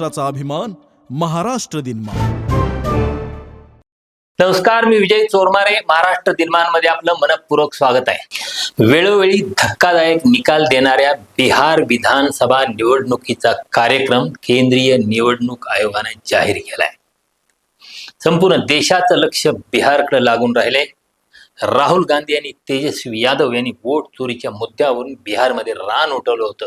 महाराष्ट्राचा अभिमान महाराष्ट्र दिनमान. नमस्कार मी विजय चोरमारे. महाराष्ट्र दिनमानमध्ये आपलं मनपूर्वक स्वागत आहे. वेळोवेळी धक्कादायक निकाल देणाऱ्या बिहार विधानसभा निवडणुकीचा कार्यक्रम केंद्रीय निवडणूक आयोगाने जाहीर केलाय. संपूर्ण देशाचं लक्ष बिहारकडे लागून राहिले. राहुल गांधी आणि तेजस्वी यादव यांनी वोट चोरीच्या मुद्द्यावरून बिहारमध्ये रान उठवलं होतं.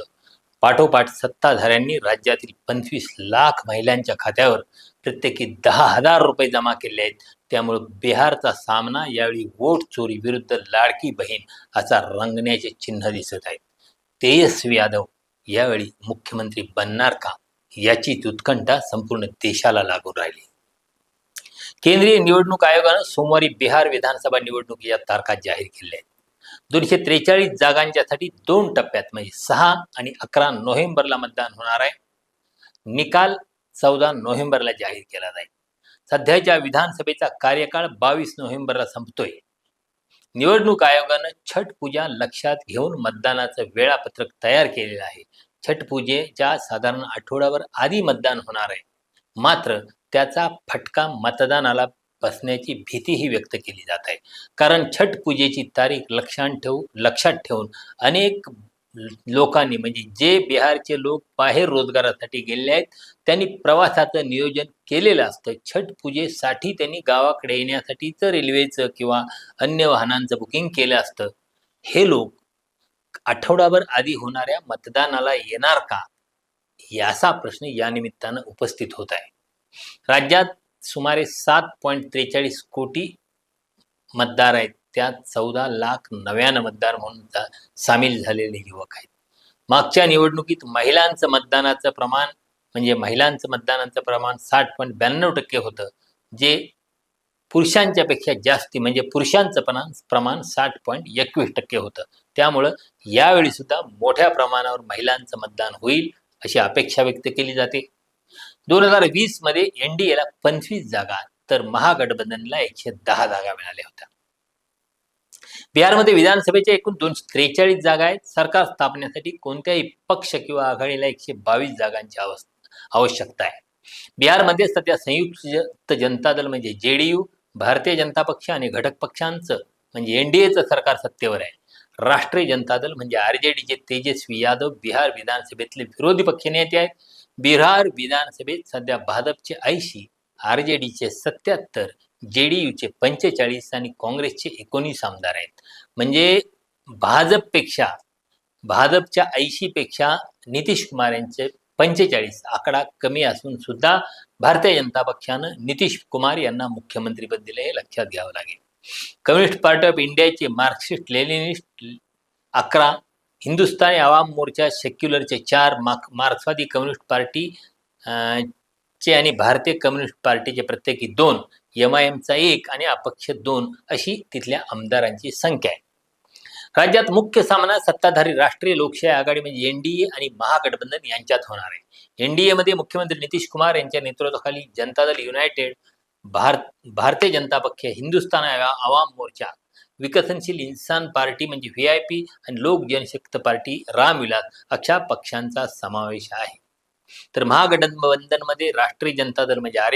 पाठोपाठ सत्ताधाऱ्यांनी राज्यातील पंचवीस लाख महिलांच्या खात्यावर प्रत्येकी दहा हजार रुपये जमा केले आहेत. त्यामुळे बिहारचा सामना यावेळी वोट चोरी विरुद्ध लाडकी बहीण असा रंगण्याचे चिन्ह दिसत आहेत. तेजस्वी यादव यावेळी मुख्यमंत्री बनणार का याची उत्कंठा संपूर्ण देशाला लागून राहिली. केंद्रीय निवडणूक आयोगानं सोमवारी बिहार विधानसभा निवडणुकीच्या तारखा जाहीर केल्या आहेत. दोनशे त्रेचाळीस जागांच्यासाठी दोन टप्प्यात म्हणजे सहा आणि अकरा नोव्हेंबरला मतदान होणार आहे. निकाल चौदा नोव्हेंबरला जाहीर केला जाईल. सध्याच्या विधानसभेचा कार्यकाळ बावीस नोव्हेंबरला संपतोय. निवडणूक आयोगानं छठ पूजा लक्षात घेऊन मतदानाचं वेळापत्रक तयार केलेलं आहे. छठ पूजेच्या साधारण आठवड्यावर आधी मतदान होणार आहे. मात्र त्याचा फटका मतदानाला बसण्याची भीतीही व्यक्त केली जात आहे. कारण छठ पूजेची तारीख लक्षात ठेवू लक्षात ठेवून अनेक लोकांनी म्हणजे जे बिहारचे लोक बाहेर रोजगारासाठी गेलेले आहेत त्यांनी प्रवासाचं नियोजन केलेलं असतं. छठ पूजेसाठी त्यांनी गावाकडे येण्यासाठीचं रेल्वेचं किंवा अन्य वाहनांचं बुकिंग केलं असतं. हे लोक आठवडाभर आधी होणाऱ्या मतदानाला येणार का? याचा प्रश्न या निमित्तानं उपस्थित होत आहे. राज्यात सुमारे सात पॉईंट त्रेचाळीस कोटी मतदार आहेत. त्यात चौदा लाख नव्यानं मतदार म्हणून सामील झालेले युवक आहेत. मागच्या निवडणुकीत महिलांचं मतदानाचं प्रमाण म्हणजे महिलांचं मतदानाचं प्रमाण साठ पॉईंट ब्याण्णव टक्के होतं जे पुरुषांच्या पेक्षा जास्ती म्हणजे पुरुषांचं प्रमाण प्रमाण साठ पॉईंट एकवीस टक्के होतं. त्यामुळं यावेळी सुद्धा मोठ्या प्रमाणावर महिलांचं मतदान होईल अशी अपेक्षा व्यक्त केली जाते. दोन हजार वीसमध्ये एनडीएला पंचवीस जागा तर महागठबंधनला एकशे दहा जागा मिळाल्या होत्या. बिहारमध्ये विधानसभेच्या एकूण दोनशे त्रेचाळीस जागा आहेत. सरकार स्थापनेसाठी कोणत्याही पक्ष किंवा आघाडीला एकशे बावीस जागांची आवश्यकता आहे. बिहारमध्ये सध्या संयुक्त जनता दल म्हणजे जेडीयू भारतीय जनता पक्ष आणि घटक पक्षांचं म्हणजे एनडीएचं सरकार सत्तेवर आहे. राष्ट्रीय जनता दल म्हणजे आरजेडीचे तेजस्वी यादव बिहार विधानसभेतले विरोधी पक्ष नेते आहेत. बिहार विधानसभेत सध्या भाजपचे ऐंशी आर जे डीचे सत्याहत्तर जे डी यूचे पंचेचाळीस आणि काँग्रेसचे एकोणीस आमदार आहेत. म्हणजे भाजपपेक्षा भाजपच्या ऐंशीपेक्षा नितीश कुमार यांचे पंचेचाळीस आकडा कमी असून सुद्धा भारतीय जनता पक्षानं नितीश कुमार यांना मुख्यमंत्रीपद दिले हे लक्षात घ्यावं लागेल. कम्युनिस्ट पार्टी ऑफ इंडियाचे मार्क्सिस्ट लेनिनिस्ट अकरा हिंदुस्थानी आवाम मोर्चा सेक्युलरचे चार मार्क मार्क्सवादी कम्युनिस्ट पार्टी चे आणि भारतीय कम्युनिस्ट पार्टीचे प्रत्येकी दोन एम आय एमचा एक आणि अपक्ष दोन अशी तिथल्या आमदारांची संख्या आहे. राज्यात मुख्य सामना सत्ताधारी राष्ट्रीय लोकशाही आघाडी म्हणजे एनडीए आणि महागठबंधन यांच्यात होणार आहे. एनडीए मध्ये मुख्यमंत्री नितीश कुमार यांच्या नेतृत्वाखाली जनता दल युनायटेड भारत भारतीय जनता पक्ष हिंदुस्थान आवाम मोर्चा विकसनशील इन्सान पार्टी म्हणजे व्ही आय पी आणि लोक जनशक्त पार्टी रामविलास अशा पक्षांचा समावेश आहे. तर महागठबंधनमध्ये राष्ट्रीय जनता दल म्हणजे R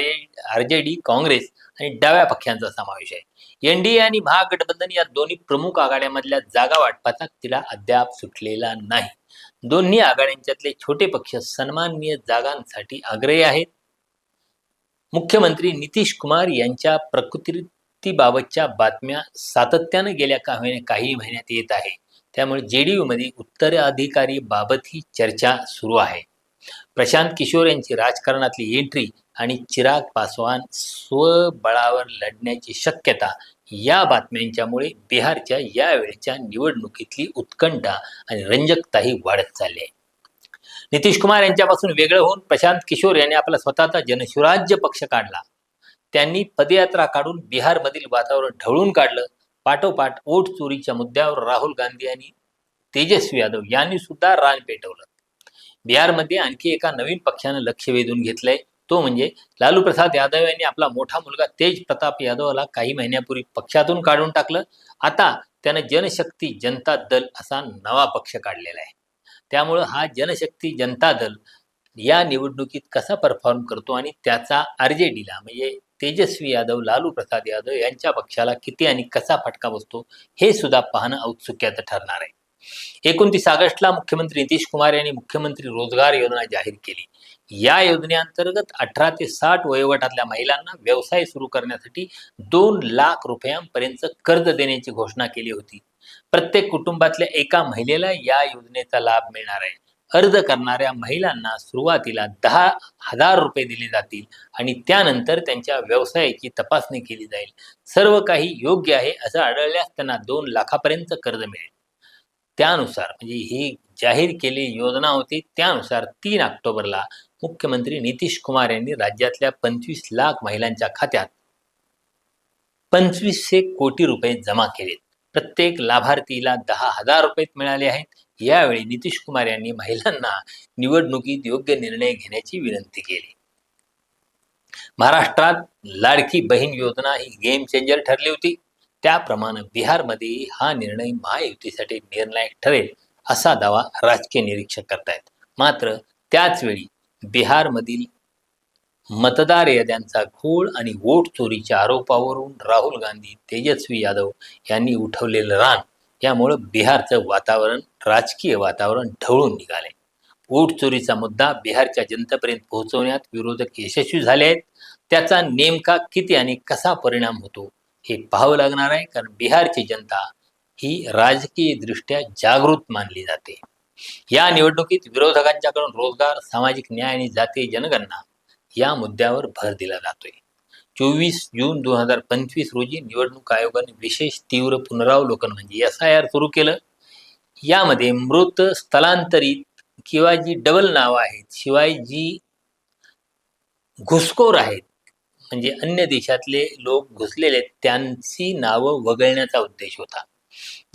R J D Congress आणि डाव्या पक्षांचा समावेश आहे. एनडीए आणि महागठबंधन या दोन्ही प्रमुख आघाड्यांमधल्या जागा वाटपाचा तिला अद्याप सुटलेला नाही. दोन्ही आघाड्यांच्यातले छोटे पक्ष सन्माननीय जागांसाठी आग्रही आहेत. मुख्यमंत्री नितीश कुमार यांच्या प्रकृतीबाबतच्या बातम्या सातत्यानं गेल्या काही काही महिन्यात येत आहे. त्यामुळे जेडीयू मध्ये उत्तराधिकारी बाबत ही चर्चा सुरू आहे. प्रशांत किशोर यांची राजकारणातली एंट्री आणि चिराग पासवान स्वबळावर लढण्याची शक्यता या बातम्यांच्यामुळे बिहारच्या यावेळच्या निवडणुकीतली उत्कंठा आणि रंजकताही वाढत चालली आहे. नितीश कुमार यांच्यापासून वेगळं होऊन प्रशांत किशोर यांनी आपला स्वतःचा जनसुराज्य पक्ष काढला. त्यांनी पदयात्रा काढून बिहारमधील वातावरण ढवळून काढलं. पाठोपाठ ओट चोरीच्या मुद्द्यावर राहुल गांधी आणि तेजस्वी यादव यांनी सुद्धा रान पेटवलं. बिहारमध्ये आणखी एका नवीन पक्षानं लक्ष वेधून घेतलंय. तो म्हणजे लालू प्रसाद यादव यांनी आपला मोठा मुलगा तेज प्रताप यादवला काही महिन्यापूर्वी पक्षातून काढून टाकलं. आता त्यानं जनशक्ती जनता दल असा नवा पक्ष काढलेला आहे. त्यामुळं हा जनशक्ती जनता दल या निवडणुकीत कसा परफॉर्म करतो आणि त्याचा आर जे डीला म्हणजे तेजस्वी यादव लालू प्रसाद यादव यांच्या पक्षाला किती आणि कसा फटका बसतो हे सुद्धा पाहणं औत्सुक्याचं ठरणार आहे. एकोणतीस ऑगस्टला मुख्यमंत्री नितीश कुमार यांनी मुख्यमंत्री रोजगार योजना जाहीर केली. या योजनेअंतर्गत अठरा ते साठ वयोगटातल्या महिलांना व्यवसाय सुरू करण्यासाठी दोन लाख रुपयांपर्यंत कर्ज देण्याची घोषणा केली होती. प्रत्येक कुटुंबातल्या एका महिलेला या योजनेचा लाभ मिळणार आहे. अर्ज करणाऱ्या महिलांना सुरुवातीला दहा हजार रुपये दिले जातील आणि त्यानंतर त्यांच्या व्यवसायाची तपासणी केली जाईल. सर्व काही योग्य आहे असं आढळल्यास त्यांना दोन लाखापर्यंत कर्ज मिळेल. त्यानुसार म्हणजे ही जाहीर केलेली योजना होती त्यानुसार तीन ऑक्टोबरला मुख्यमंत्री नितीश कुमार यांनी राज्यातल्या पंचवीस लाख महिलांच्या खात्यात पंचवीसशे कोटी रुपये जमा केलेत. प्रत्येक लाभार्थीला दहा हजार रुपये मिळाले आहेत. यावेळी नितीश कुमार यांनी महिलांना निवडणुकीत योग्य निर्णय घेण्याची विनंती केली. महाराष्ट्रात लाडकी बहीण योजना ही गेम चेंजर ठरली होती. त्याप्रमाणे बिहारमध्ये हा निर्णय महायुतीसाठी निर्णायक ठरेल असा दावा राजकीय निरीक्षक करतायत. मात्र त्याचवेळी बिहारमधील मतदार याद्यांचा घोळ आणि वोट चोरीच्या आरोपावरून राहुल गांधी तेजस्वी यादव यांनी उठवलेलं रान यामुळं बिहारचं वातावरण राजकीय वातावरण ढवळून निघाले वोट चोरीचा मुद्दा बिहारच्या जनतेपर्यंत पोहोचवण्यात विरोधक यशस्वी झाले आहेत. त्याचा नेमका किती आणि कसा परिणाम होतो हे पाहावं लागणार आहे कारण बिहारची जनता ही राजकीय दृष्ट्या जागृत मानली जाते. या निवडणुकीत विरोधकांच्याकडून रोजगार सामाजिक न्याय आणि जातीय जनगणना या मुद्द्यावर भर दिला जातोय. चोवीस जून दोन हजार पंचवीस रोजी निवडणूक आयोगाने विशेष तीव्र पुनरावलोकन म्हणजे एस आय आर सुरू केलं. यामध्ये मृत स्थलांतरित किंवा जी डबल नावं आहेत शिवाय जी घुसखोर आहेत म्हणजे अन्य देशातले लोक घुसलेले त्यांची नावं वगळण्याचा उद्देश होता.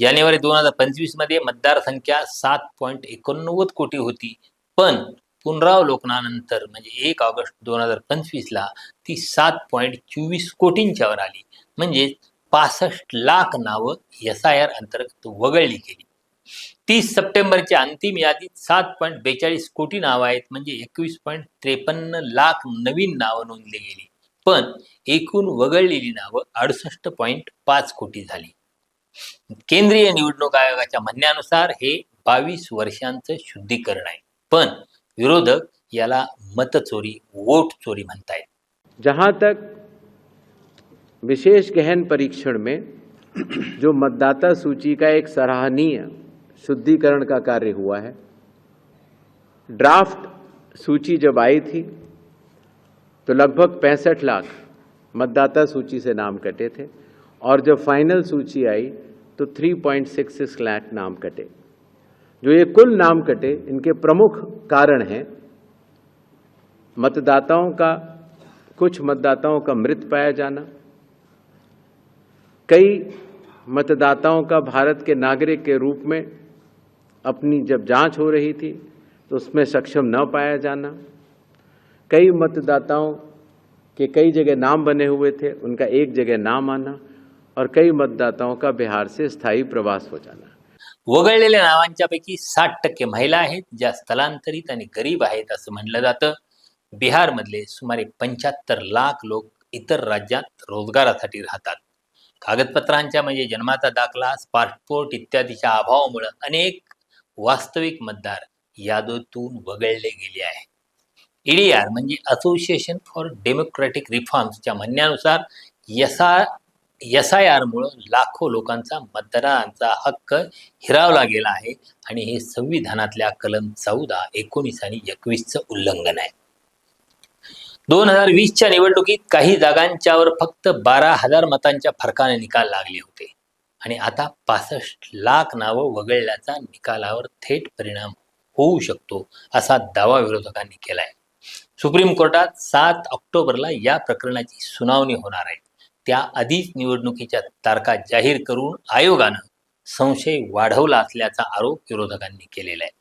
जानेवारी दोन हजार पंचवीसमध्ये मतदारसंख्या सात पॉईंट एकोणनव्वद कोटी होती. पण पुनरावलोकनानंतर म्हणजे एक ऑगस्ट दोन हजार पंचवीसला ती सात पॉईंट चोवीस कोटींच्यावर आली. म्हणजे पासष्ट लाख नावं एस आय आर अंतर्गत वगळली गेली. तीस सप्टेंबरच्या अंतिम यादीत सात पॉईंट बेचाळीस कोटी नावं आहेत म्हणजे एकवीस पॉईंट त्रेपन्न लाख नवीन नावं नोंदली गेली. पण एकूण वगळलेली नावं अडुसष्ट पॉईंट पाच कोटी झाली. केंद्रीय निवडणूक आयोगाच्या म्हणण्यानुसार हे बावीस वर्षांचं शुद्धीकरण आहे. पण विरोधक याला मतचोरी, वोट चोरी म्हणतायत. जहाँ तक विशेष गहन परीक्षण में जो मतदाता सूची का एक सराहनीय शुद्धिकरण का कार्य हुआ है, ड्राफ्ट सूची जब आई थी तो लगभग पैंसठ लाख मतदाता सूची से नाम कटे थे और जब फाइनल सूची आई तो 3.66 लाख नाम कटे। जो ये कुल नाम कटे, इनके प्रमुख कारण हैं। मतदाताओं का, कुछ मतदाताओं का मृत पाया जाना। कई मतदाताओं का भारत के नागरिक के रूप में अपनी जब जाँच हो रही थी तो उसमें सक्षम न पाया जाना। कई मतदाताओं के कई जगह नाम बने हुए थे, उनका एक जगह नाम आना और कई मतदाताओं का बिहार से स्थायी प्रवास हो जाना। वगळलेल्या नावांच्यापैकी साठ टक्के महिला आहेत ज्या स्थलांतरित आणि गरीब आहेत असं म्हणलं जातं. बिहारमधले सुमारे पंच्याहत्तर लाख लोक इतर राज्यात रोजगारासाठी राहतात. कागदपत्रांच्या म्हणजे जन्माचा दाखला पासपोर्ट इत्यादीच्या अभावामुळे अनेक वास्तविक मतदार यादीतून वगळले गेले आहे ईडीआर म्हणजे असोसिएशन फॉर डेमोक्रॅटिक रिफॉर्म्सच्या म्हणण्यानुसार यसा एस आय आरमुळं लाखो लोकांचा मतदारांचा हक्क हिरावला गेला आहे आणि हे संविधानातल्या कलम चौदा एकोणीस आणि एकवीसचं उल्लंघन आहे. दोन हजार वीसच्या निवडणुकीत काही जागांच्यावर फक्त बारा हजार मतांच्या फरकाने निकाल लागले होते. आणि आता पासष्ट लाख नावं वगळल्याचा निकालावर थेट परिणाम होऊ शकतो असा दावा विरोधकांनी केलाय. सुप्रीम कोर्टात सात ऑक्टोबरला या प्रकरणाची सुनावणी होणार आहे. त्याआधीच निवडणुकीच्या तारखा जाहीर करून आयोगानं संशय वाढवला असल्याचा आरोप विरोधकांनी केलेला आहे.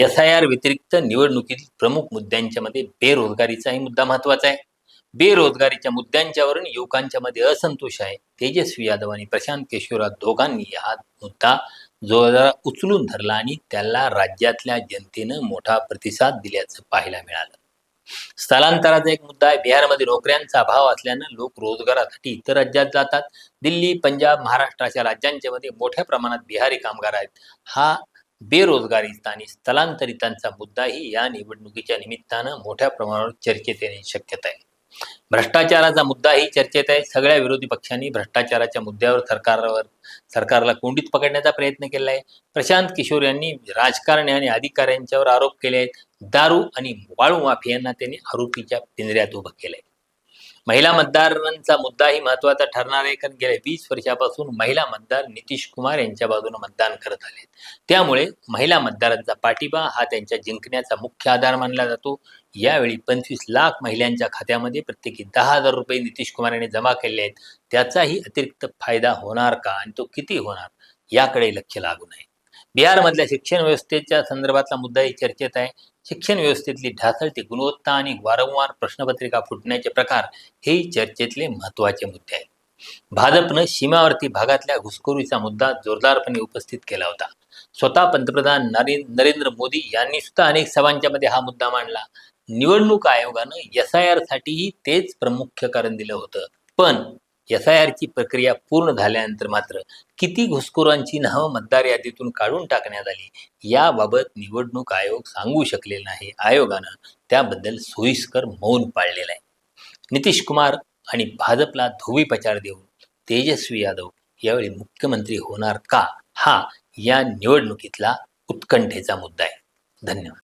एस आय आर व्यतिरिक्त निवडणुकीतील प्रमुख मुद्द्यांच्या मध्ये बेरोजगारीचाही मुद्दा महत्त्वाचा आहे. बेरोजगारीच्या मुद्द्यांच्यावरून युवकांच्या मध्ये असंतोष आहे. तेजस्वी यादव आणि प्रशांत केशवराव दोघांनी हा मुद्दा जोरदार उचलून धरला आणि त्याला राज्यातल्या जनतेनं मोठा प्रतिसाद दिल्याचं पाहायला मिळालं. स्थलांतराचा एक मुद्दा आहे. बिहारमध्ये नोकऱ्यांचा अभाव असल्यानं लोक रोजगारासाठी इतर राज्यात जातात. दिल्ली पंजाब महाराष्ट्राच्या राज्यांच्या मध्ये मोठ्या प्रमाणात बिहारी कामगार आहेत. हा बेरोजगारीचा आणि स्थलांतरितांचा मुद्दाही या निवडणुकीच्या निमित्तानं मोठ्या प्रमाणावर चर्चेत येण्याची शक्यता आहे. भ्रष्टाचाराचा मुद्दाही चर्चेत आहे. सगळ्या विरोधी पक्षांनी भ्रष्टाचाराच्या मुद्द्यावर सरकारवर सरकारला कोंडीत पकडण्याचा प्रयत्न केला आहे. प्रशांत किशोर यांनी राजकारणी आणि अधिकाऱ्यांच्यावर आरोप केले आहेत. दारू आणि वाळू माफियांना त्यांनी आरोपीच्या पिंजऱ्यात उभं केलंय. महिला मतदारांचा मुद्दाही महत्त्वाचा ठरणार आहे. कारण गेल्या वीस वर्षापासून महिला मतदार नितीश कुमार यांच्या बाजूने मतदान करत आले त्यामुळे महिला मतदारांचा पाठिंबा हा त्यांच्या जिंकण्याचा मुख्य आधार मानला जातो. यावेळी पंचवीस लाख महिलांच्या खात्यामध्ये प्रत्येकी दहा हजार रुपये नितीश कुमार यांनी जमा केले आहेत. त्याचाही अतिरिक्त फायदा होणार का आणि तो किती होणार याकडे लक्ष लागू नये. बिहारमधल्या शिक्षण व्यवस्थेच्या संदर्भातला मुद्दाही चर्चेत आहे. शिक्षण व्यवस्थेतली ढासळती गुणवत्ता आणि वारंवार प्रश्नपत्रिका फुटण्याचे प्रकार हे चर्चेतले महत्त्वाचे मुद्दे आहेत. भाजपनं सीमावर्ती भागातल्या घुसखोरीचा मुद्दा जोरदारपणे उपस्थित केला होता. स्वतः पंतप्रधान नरेंद्र मोदी यांनी सुद्धा अनेक सभांच्या मध्ये हा मुद्दा मांडला. निवडणूक आयोगानं एस आय आर साठीही तेच प्रमुख्य कारण दिलं होतं. पण एस आय आरची प्रक्रिया पूर्ण झाल्यानंतर मात्र किती घुसखोरांची नावं मतदार यादीतून काढून टाकण्यात आली याबाबत निवडणूक आयोग सांगू शकलेला नाही. आयोगानं त्याबद्दल सोयीस्कर मौन पाळलेलं आहे नितीश कुमार आणि भाजपला धोबी पचार देऊन तेजस्वी यादव यावेळी मुख्यमंत्री होणार का? हा या निवडणुकीतला उत्कंठेचा मुद्दा आहे. धन्यवाद.